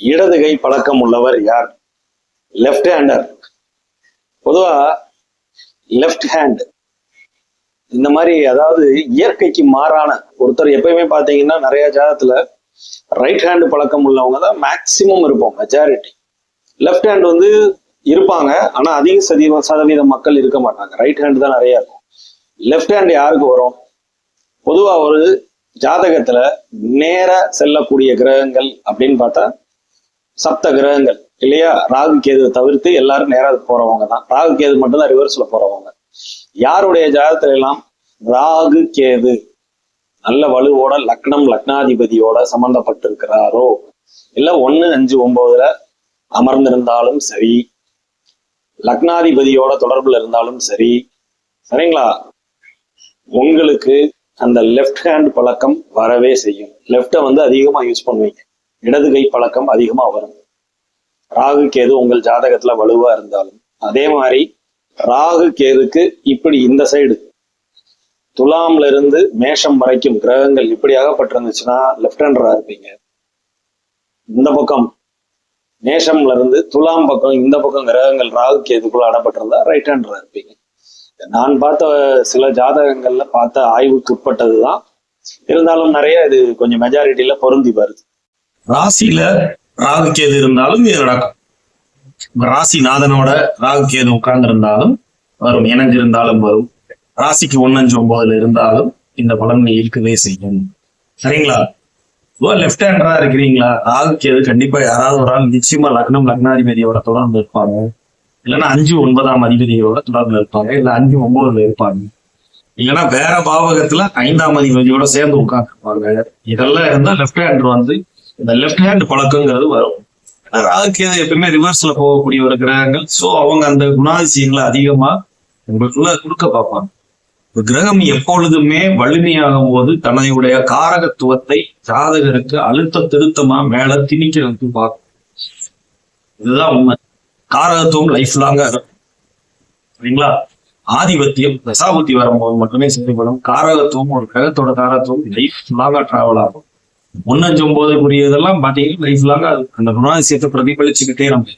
இடது கை பழக்கம் உள்ளவர் யார்? லெஃப்ட் ஹேண்டர் பொதுவா லெஃப்ட் ஹேண்ட் இந்த மாதிரி அதாவது இயற்கைக்கு மாறான ஒருத்தர் எப்பயுமே பார்த்தீங்கன்னா நிறைய ஜாதத்துல ரைட் ஹேண்ட் பழக்கம் உள்ளவங்க தான் மேக்சிமம் இருப்போம் மெஜாரிட்டி லெஃப்ட் ஹேண்ட் வந்து இருப்பாங்க ஆனா அதிக சதி சதவீத மக்கள் இருக்க மாட்டாங்க. ரைட் ஹேண்ட் தான் நிறைய இருக்கும். லெஃப்ட் ஹேண்ட் யாருக்கு வரும்? பொதுவா ஒரு ஜாதகத்துல நேர செல்லக்கூடிய கிரகங்கள் அப்படின்னு பார்த்தா சப்த கிரகங்கள் இல்லையா? ராகு கேது தவிர்த்து எல்லாரும் நேரா போறவங்க தான். ராகு கேது மட்டும்தான் ரிவர்ஸ்ல போறவங்க. யாருடைய ஜாதகத்துல எல்லாம் ராகு கேது நல்ல வலுவோட லக்னம் லக்னாதிபதியோட சம்பந்தப்பட்டிருக்கிறாரோ? இல்ல ஒண்ணு அஞ்சு ஒன்பதுல அமர்ந்திருந்தாலும் சரி லக்னாதிபதியோட தொடர்புல இருந்தாலும் சரி சரிங்களா? உங்களுக்கு அந்த லெஃப்ட் ஹேண்ட் பழக்கம் வரவே செய்யும். லெஃப்டை வந்து அதிகமா யூஸ் பண்ணுவீங்க. இடது கை பழக்கம் அதிகமா வரும். ராகு கேது உங்கள் ஜாதகத்துல வலுவா இருந்தாலும் அதே மாதிரி ராகு கேதுக்கு இப்படி இந்த சைடு துலாம்ல இருந்து மேஷம் வரைக்கும் கிரகங்கள் இப்படி ஆகப்பட்டிருந்துச்சுன்னா லெஃப்ட் ஹேண்டரா இருப்பீங்க. இந்த பக்கம் மேஷம்ல இருந்து துலாம் பக்கம் இந்த பக்கம் கிரகங்கள் ராகு கேதுக்குள்ள அடப்பட்டிருந்தா ரைட் ஹேண்டரா இருப்பீங்க. நான் பார்த்த சில ஜாதகங்கள்ல பார்த்த ஆய்வுக்கு உட்பட்டதுதான். இருந்தாலும் நிறைய இது கொஞ்சம் மெஜாரிட்டியில பொருந்தி வருது. ராசியில ராகு கேது இருந்தாலும் இது நடக்கும். ராசி நாதனோட ராகு கேது உட்கார்ந்து இருந்தாலும் வரும் இணைஞ்சிருந்தாலும் வரும். ராசிக்கு ஒன்னஞ்சு ஒன்பதுல இருந்தாலும் இந்த பலனை இருக்கவே செய்யும். சரிங்களா? இப்போ லெஃப்ட் ஹேண்டரா இருக்கிறீங்களா? ராகு கேது கண்டிப்பா யாராவது ஒரு ஆள் நிச்சயமா லக்னம் லக்னாதிபதியோட தொடர்ந்து இருப்பாங்க. இல்லைன்னா அஞ்சு ஒன்பதாம் அதிபதியோட தொடர்ந்து இருப்பாங்க. இல்ல அஞ்சு ஒன்பதுல இருப்பாங்க. இல்லைன்னா வேற பாவகத்துல ஐந்தாம் அதிபதியோட சேர்ந்து உட்கார்ந்துருப்பாங்க. இதெல்லாம் இருந்தா லெஃப்ட் ஹேண்டர் வந்து இந்த லெஃப்ட் ஹேண்ட் பழக்கங்கிறது வரும். ஏன்னா ராகுகேது எப்பவுமே ரிவர்ஸ்ல போகக்கூடிய ஒரு கிரகங்கள். சோ அவங்க அந்த குணாதிசயங்களை அதிகமா உங்களுக்குள்ள கொடுக்க பார்ப்பாங்க. கிரகம் எப்பொழுதுமே வலிமையாகும் போது தன்னுடைய காரகத்துவத்தை ஜாதகருக்கு அழுத்த திருத்தமா மேல திணிக்கிறதுக்கு பார்க்கும். இதுதான் உண்மை. காரகத்துவம் லைஃப் லாங்கா இருக்கும். சரிங்களா? ஆதிபத்தியம் தசாபுத்தி வரும்போது மட்டுமே செயல்படும். காரகத்துவம் ஒரு கிரகத்தோட காரகத்துவம் லைஃப் லாங்கா டிராவல் ஆகும். ஒன்னஞ்சு ஒன்பதுக்குரியதெல்லாம் பாத்தீங்கன்னா லைஃப் அது அந்த குணாதிசயத்தை பிரதிபலிச்சுக்கிட்டே நம்ம